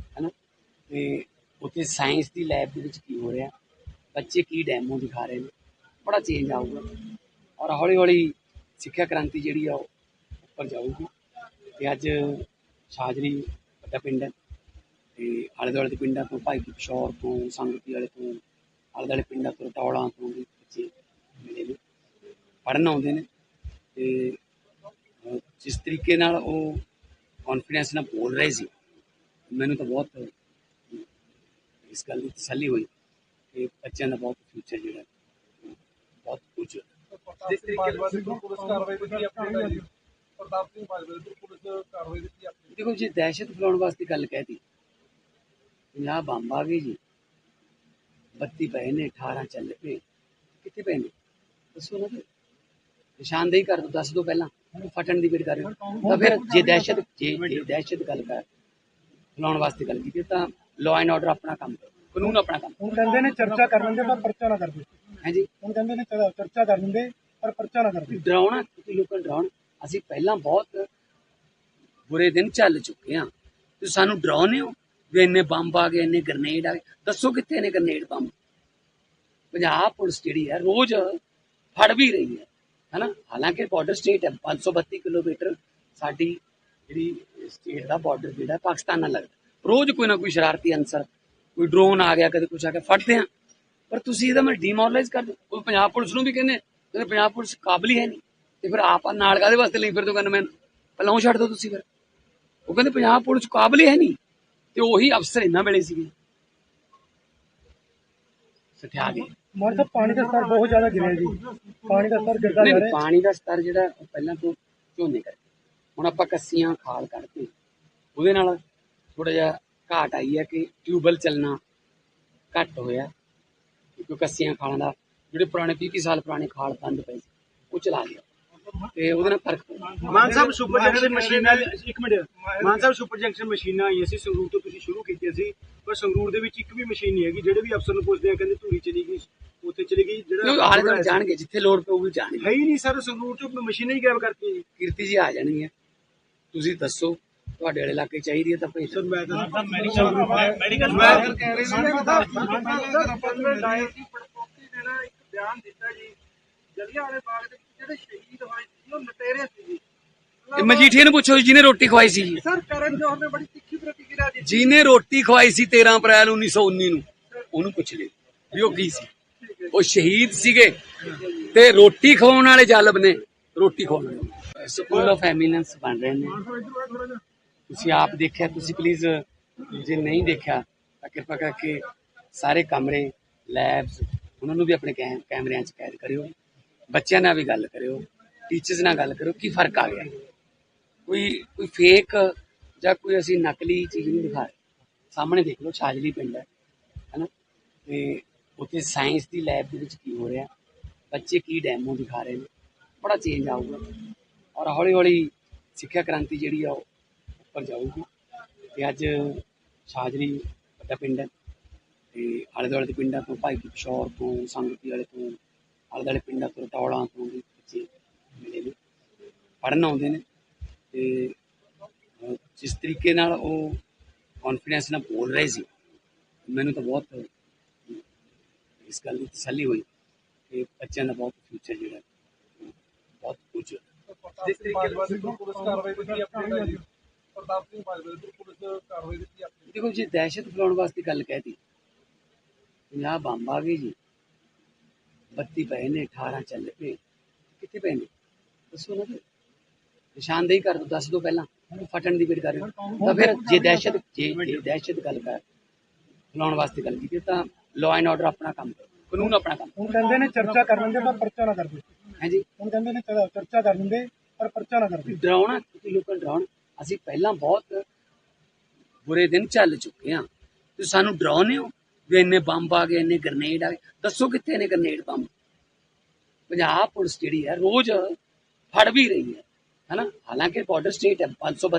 ਹੈਨਾ? ਤੇ ਉੱਥੇ ਸਾਇੰਸ ਦੀ ਲੈਬ ਦੇ ਵਿੱਚ ਕੀ ਹੋ ਰਿਹਾ? ਬੱਚੇ ਕੀ ਡੈਮੋ ਦਿਖਾ ਰਹੇ ਨੇ? ਬੜਾ ਚੇਂਜ ਆਊਗਾ। ਔਰ ਹੌਲੀ ਹੌਲੀ ਸਿੱਖਿਆ ਕ੍ਰਾਂਤੀ ਜਿਹੜੀ ਆ, ਉਹ ਉੱਪਰ ਜਾਊਗੀ। ਤੇ ਅੱਜ ਛਾਜਲੀ ਵੱਡਾ ਪਿੰਡ ਹੈ, ਤੇ ਆਲੇ ਦੁਆਲੇ ਦੇ ਪਿੰਡਾਂ ਤੋਂ ਭਾਈ ਪਿਸ਼ੌਰ ਤੋਂ, ਸੰਗਤੀ ਵਾਲੇ ਤੋਂ ਆਲੇ ਦੁਆਲੇ ਪਿੰਡਾਂ ਤੋਂ ਟੌਲਾਂ ਤੋਂ ਵੀ ਬੱਚੇ ਮਿਲੇ ਨੇ। ਪੜ੍ਹਨ ਆਉਂਦੇ ਨੇ ਤੇ ਜਿਸ ਤਰੀਕੇ ਨਾਲ ਉਹ ਕੌਨਫੀਡੈਂਸ ਨਾਲ ਬੋਲ ਰਹੇ ਸੀ ਮੈਨੂੰ ਤਾਂ ਬਹੁਤ ਇਸ ਗੱਲ ਦੀ ਤਸੱਲੀ ਹੋਈ ਕਿ ਬੱਚਿਆਂ ਦਾ ਬਹੁਤ ਫਿਊਚਰ ਜਿਹੜਾ ਬਹੁਤ ਕੁਝ ਜਿਸ ਤਰੀਕੇ ਨਾਲ ਪੁਲਿਸ ਕਾਰਵਾਈ ਕੀਤੀ ਆਪਣੀ ਪ੍ਰਤਾਪ ਸਿੰਘ ਬਾਜਵਾ ਦੀ ਪੁਲਿਸ ਕਾਰਵਾਈ ਕੀਤੀ ਆਪਣੀ ਦੇਖੋ ਜੀ ਦਹਿਸ਼ਤ ਫੈਲਾਉਣ ਵਾਸਤੇ ਗੱਲ ਕਹਿਤੀ ਪੰਜਾਬ ਬੰਬ ਆ ਗਏ ਜੀ। ਬੱਤੀ ਪਏ ਨੇ 18 ਚੱਲ ਪਏ। ਕਿੱਥੇ ਪਏ ਨੇ? ਦੱਸੋ ਨਾ ਫਿਰ। ਨਿਸ਼ਾਨਦੇਹੀ ਕਰ ਦੋ ਦੱਸ ਦੋ ਪਹਿਲਾਂ। ਫਟਣ ਦੀ ਵੇਟ ਕਰ ਰਹੇ ਤਾਂ ਫਿਰ ਜੇ ਦਹਿਸ਼ਤ ਜੇ ਦਹਿਸ਼ਤ ਗੱਲ ਕਰ ਫੈਲਾਉਣ ਵਾਸਤੇ ਗੱਲ ਕੀਤੀ ਤਾਂ ਲਾਅ ਐਂਡ ਆਰਡਰ ਆਪਣਾ ਕੰਮ ਕਰੋ। ਕਾਨੂੰਨ ਆਪਣਾ ਕੰਮ ਹੁਣ ਕਹਿੰਦੇ ਨੇ ਚਰਚਾ ਕਰ ਲੈਂਦੇ ਪਰ ਪਰਚਾ ਨਾ ਕਰਦੇ ਹੈ ਜੀ? ਹੁਣ ਕਹਿੰਦੇ ਨੇ ਚਰਚਾ ਕਰ ਲੈਂਦੇ ਪਰ ਪਰਚਾ ਨਾ ਕਰਦੇ ਡਰਾਉਣਾ ਤੁਸੀਂ ਲੋਕਾਂ ਨੂੰ ਡਰਾਉਣ। ਅਸੀਂ ਪਹਿਲਾਂ ਬਹੁਤ ਬੁਰੇ ਦਿਨ ਚੱਲ ਚੁੱਕੇ ਹਾਂ। ਤੁਸੀਂ ਸਾਨੂੰ ਡਰਾਉਂਦੇ ਹੋ? ਵੀ ਇੰਨੇ ਬੰਬ ਆ ਗਏ, ਇੰਨੇ ਗ੍ਰਨੇਡ ਆ ਗਏ। ਦੱਸੋ ਕਿੱਥੇ ਨੇ ਗ੍ਰਨੇਡ ਬੰਬ? ਪੰਜਾਬ ਪੁਲਿਸ ਜਿਹੜੀ ਹੈ ਰੋਜ਼ ਫੜ ਵੀ ਰਹੀ ਹੈ, ਹੈਨਾ? ਹਾਲਾਂਕਿ ਬਾਰਡਰ ਸਟੇਟ ਹੈ 532 ਕਿਲੋਮੀਟਰ ਸਾਡੀ ਜਿਹੜੀ ਸਟੇਟ ਦਾ ਬਾਰਡਰ ਜਿਹੜਾ ਪਾਕਿਸਤਾਨ ਨਾਲ ਲੱਗਦਾ। ਰੋਜ਼ ਕੋਈ ਨਾ ਕੋਈ ਸ਼ਰਾਰਤੀ ਅਨਸਰ, ਕੋਈ ਡਰੋਨ ਆ ਗਿਆ, ਕਦੇ ਕੁਛ ਆ ਕੇ ਫੜਦੇ ਆ ਪਰ ਤੁਸੀਂ ਇਹਦਾ ਮੈਂ ਡੀਮੋਰਲਾਈਜ਼ ਕਰ ਦਿਓ। ਕੋਈ ਪੰਜਾਬ ਪੁਲਿਸ ਨੂੰ ਵੀ ਕਹਿੰਦੇ ਕਹਿੰਦੇ ਪੰਜਾਬ ਪੁਲਿਸ ਕਾਬਲ ਹੀ ਹੈ ਨਹੀਂ। ਤੇ ਫਿਰ ਆਪ ਨਾਲ ਕਾਦੇ ਵਾਸਤੇ ਲਈ ਫਿਰ ਤੋਂ ਕਹਿੰਦੇ ਮੈਂ ਪਹਿਲਾਂ ਛੱਡ ਦਿਓ ਤੁਸੀਂ ਫਿਰ। ਉਹ ਕਹਿੰਦੇ ਪੰਜਾਬ ਪੁਲਿਸ ਕਾਬਲ ਹੀ ਹੈ ਨਹੀਂ। ਤੇ ਉਹੀ ਅਫਸਰ ਇਹਨਾਂ ਵੇਲੇ ਸੀਗੇ। ਸਠਿਆ ਗਏ ਮਾਨ ਸਾਹਿਬ ਪਾਣੀ ਦਾ ਸਤਰ ਬਹੁਤ ਜ਼ਿਆਦਾ ਗਿਰਿਆ ਜੀ। ਪਾਣੀ ਦਾ ਸਤਰ ਗਿਰਦਾ ਜਾ ਨਹੀਂ, ਰਿਹਾ। ਪਾਣੀ ਦਾ ਸਤਰ ਜਿਹੜਾ ਪਹਿਲਾਂ ਤੋਂ ਝੋਨੇ ਕਰਕੇ। ਹੁਣ ਆਪਾਂ ਕੱਸੀਆਂ ਖਾਲ ਕੱਢਦੇ ਉਹਦੇ ਨਾਲ ਥੋੜਾ ਜਿਹਾ ਘਾਟ ਆਈ ਹੈ ਕਿ ਟਿਊਬਲ ਚੱਲਣਾ ਘੱਟ ਹੋਇਆ। ਕਿਉਂਕਿ ਕੱਸੀਆਂ ਖਾਲਾਂ ਦਾ ਜਿਹੜੇ ਪੁਰਾਣੇ 30 30 ਸਾਲ ਪੁਰਾਣੇ ਖਾਲ ਬੰਦ ਪਏ ਸੀ ਉਹ ਚਲਾ ਲਿਆ। ਤੇ ਉਹਦੇ ਨਾਲ ਫ਼ਰਕ ਪਿਆ ਮਾਨ ਸਾਹਿਬ ਸੁਪਰ ਜੰਕਸ਼ਨ ਮਸ਼ੀਨਾਂ ਇੱਕ minute Mann Sahib super junction ਮਸ਼ੀਨਾਂ ਆਈਆਂ ਸੀ ਸੰਗਰੂਰ ਤੋਂ ਤੁਸੀਂ ਸ਼ੁਰੂ ਕੀਤੀਆਂ ਸੀ ਪਰ ਸੰਗਰੂਰ ਦੇ ਵਿੱਚ ਇੱਕ ਵੀ ਮਸ਼ੀਨ ਨਹੀਂ ਹੈਗੀ ਜਿਹੜੇ ਵੀ ਅਫਸਰ ਨੂੰ ਪੁੱਛਦੇ ਆ ਕਹਿੰਦੇ ਧੂਰੀ ਚਲੀ ਗਈ ਉੱਥੇ ਚਲੀ ਗਈ ਉਹ ਆਲੇ ਦੁਆਲੇ ਜਾਣਗੇ ਜਿੱਥੇ ਲੋੜ ਪਊਗੀ ਜਾਣਗੇ ਹੈ ਹੀ ਨਹੀਂ ਸਰ ਸੰਗਰੂਰ ਤੋਂ ਮਸ਼ੀਨਾਂ ਹੀ ਗਾਇਬ ਕਰਤੀ ਜੀ ਕੀਰਤੀ ਜੀ ਆ ਜਾਣਗੀਆਂ ਤੁਸੀਂ ਦੱਸੋ ਤੁਹਾਡੇ ਵਾਲੇ ਇਲਾਕੇ ਚਾਹੀਦੀ ਹੈ ਤਾਂ ਭੇਜ ਦਿਓ। ਮੈਂ ਤਾਂ ਮੈਡੀਕਲ ਮੈਂ ਕਹਿ ਰਹੇ ਸੀ ਪਰਮਨੈਂਟ ਡਾਇਰ ਦੀ ਪੜਪੋਤੀ ਨੇ ਨਾ ਇੱਕ ਬਿਆਨ ਦਿੱਤਾ ਜੀ ਜਲੀਆਂ ਵਾਲੇ ਬਾਗ ਦੇ ਵਿੱਚ ਜਿਹੜੇ ਸ਼ਹੀਦ ਹੋਏ ਸੀ ਉਹ ਲਟੇਰੇ ਸੀ ਜੀ। ਇਹ ਮਜੀਠੀਏ ਨੂੰ ਪੁੱਛੋ ਜਿਹਨੇ ਰੋਟੀ ਖਵਾਈ ਸੀ ਸਰ ਕਰਨ ਜੋਹਰ ਨੇ ਬੜੀ ਤਿੱਖੀ ਪ੍ਰਤੀਕਿਰਿਆ ਦਿੱਤੀ ਜਿਹਨੇ ਰੋਟੀ ਖਵਾਈ ਸੀ 13 ਅਪ੍ਰੈਲ 1919 ਨੂੰ ਉਹਨੂੰ ਪੁੱਛ ਲਿਓ ਵੀ ਉਹ ਕੀ ਸੀ। ਉਹ ਸ਼ਹੀਦ ਸੀਗੇ ਤੇ ਰੋਟੀ ਖਵਾਉਣ ਵਾਲੇ ਜਾਲਬ ਨੇ ਰੋਟੀ ਖਵਾਉਣ ਸਕੂਲ ਆਫ ਐਮੀਨੈਂਸ ਬਣ ਰਹੇ ਨੇ। ਤੁਸੀਂ ਆਪ ਦੇਖਿਆ ਤੁਸੀਂ ਪਲੀਜ਼ ਜੇ ਨਹੀਂ ਦੇਖਿਆ ਤਾਂ ਕਿਰਪਾ ਕਰਕੇ ਸਾਰੇ ਕਮਰੇ ਲੈਬਸ ਉਹਨਾਂ ਨੂੰ ਵੀ ਆਪਣੇ ਕੈਮ- ਕੈਮਰਿਆਂ 'ਚ ਕੈਦ ਕਰਿਓ। ਬੱਚਿਆਂ ਨਾਲ ਵੀ ਗੱਲ ਕਰਿਓ ਟੀਚਰਸ ਨਾਲ ਗੱਲ ਕਰਿਓ, ਕੀ ਫ਼ਰਕ ਆ ਗਿਆ? ਕੋਈ ਕੋਈ ਫੇਕ ਜਾਂ ਕੋਈ ਅਸੀਂ ਨਕਲੀ ਚੀਜ਼ ਨਹੀਂ ਦਿਖਾ ਰਹੇ। ਸਾਹਮਣੇ ਦੇਖ ਲਓ, ਛਾਜਲੀ ਪਿੰਡ ਹੈ, ਹੈਨਾ? ਤੇ ਉੱਥੇ ਸਾਇੰਸ ਦੀ ਲੈਬ ਦੇ ਵਿੱਚ ਕੀ ਹੋ ਰਿਹਾ? ਬੱਚੇ ਕੀ ਡੈਮੋ ਦਿਖਾ ਰਹੇ ਨੇ? ਬੜਾ ਚੇਂਜ ਆਊਗਾ। ਔਰ ਹੌਲੀ ਹੌਲੀ ਸਿੱਖਿਆ ਕ੍ਰਾਂਤੀ ਜਿਹੜੀ ਆ, ਉਹ ਉੱਪਰ ਜਾਊਗੀ। ਤੇ ਅੱਜ ਛਾਜਲੀ ਵੱਡਾ ਪਿੰਡ ਹੈ, ਤੇ ਆਲੇ ਦੁਆਲੇ ਦੇ ਪਿੰਡਾਂ ਤੋਂ, ਭਾਈ ਕੀ ਤੋਂ, ਸੰਗਤੀ ਵਾਲੇ ਤੋਂ ਆਲੇ ਪਿੰਡਾਂ ਤੋਂ ਟੌਲਾਂ ਤੋਂ ਵੀ ਬੱਚੇ ਮਿਲੇ ਨੇ ਪੜ੍ਹਨ ਆਉਂਦੇ ਨੇ ਤੇ ਜਿਸ ਤਰੀਕੇ ਨਾਲ ਉਹ ਕੌਨਫੀਡੈਂਸ ਨਾਲ ਬੋਲ ਰਹੇ ਸੀ ਮੈਨੂੰ ਤਾਂ ਬਹੁਤ ਇਸ ਗੱਲ ਦੀ ਤਸੱਲੀ ਹੋਈ ਕਿ ਬੱਚਿਆਂ ਦਾ ਬਹੁਤ ਫਿਊਚਰ ਜਿਹੜਾ ਬਹੁਤ ਕੁਝ ਜਿਸ ਤਰੀਕੇ ਨਾਲ ਪੁਲਿਸ ਕਾਰਵਾਈ ਦੀ ਆਪਣੀ ਜੀ। ਪ੍ਰਤਾਪ ਸਿੰਘ ਬਾਜਵਾ ਦੀ ਪੁਲਿਸ ਕਾਰਵਾਈ ਦੀ ਆਪਣੀ। ਦੇਖੋ ਜੀ ਦਹਿਸ਼ਤ ਫੈਲਾਉਣ ਵਾਸਤੇ ਗੱਲ ਕਹਿਤੀ 50 ਬੰਬ ਆ ਗਏ ਜੀ। 32 ਪਏ ਨੇ 18 ਚੱਲ ਪਏ। ਕਿੱਥੇ ਪਏ ਨੇ ਦੱਸੋ ਨਾ ਫਿਰ। ਨਿਸ਼ਾਨਦੇਹੀ ਕਰ ਦੋ ਦੱਸ ਦੋ ਪਹਿਲਾਂ। ਫਟਣ ਦੀ ਵੇਟ ਕਰ ਰਹੇ ਤਾਂ ਫਿਰ ਜੇ ਦਹਿਸ਼ਤ ਜੇ ਦਹਿਸ਼ਤ ਗੱਲ ਕਰ ਫੈਲਾਉਣ ਵਾਸਤੇ ਗੱਲ ਕੀਤੀ ਤਾਂ ਲਾਅ ਐਂਡ ਆਰਡਰ ਆਪਣਾ ਕੰਮ ਕਰੋ। ਕਾਨੂੰਨ ਆਪਣਾ ਕੰਮ ਹੁਣ ਕਹਿੰਦੇ ਨੇ ਚਰਚਾ ਕਰ ਲੈਂਦੇ ਪਰ ਪਰਚਾ ਨਾ ਕਰਦੇ ਹੈ ਜੀ? ਹੁਣ ਕਹਿੰਦੇ ਨੇ ਚਰ- ਚਰਚਾ ਕਰ ਲੈਂਦੇ ਪਰ ਪਰਚਾ ਨਾ ਕਰਦੇ ਡਰਾਉਣਾ ਤੁਸੀਂ ਲੋਕਾਂ ਨੂੰ ਡਰਾਉਣਾ। ਅਸੀਂ ਪਹਿਲਾਂ ਬਹੁਤ ਬੁਰੇ ਦਿਨ ਚੱਲ ਚੁੱਕੇ ਹਾਂ। ਤੁਸੀਂ ਸਾਨੂੰ ਡਰਾਉਨੇ ਹੋ? ਵੀ ਇੰਨੇ ਬੰਬ ਆ ਗਏ, ਇੰਨੇ ਗ੍ਰਨੇਡ ਆ ਗਏ। ਦੱਸੋ ਕਿੱਥੇ ਨੇ ਗ੍ਰਨੇਡ ਬੰਬ? ਪੰਜਾਬ ਪੁਲਿਸ ਜਿਹੜੀ ਹੈ, ਰੋਜ਼ ਫੜ ਵੀ ਰਹੀ ਹੈ, ਹਨਾ? ਹਾਲਾਂਕਿ ਬਾਰਡਰ ਸਟੇਟ ਹੈ 532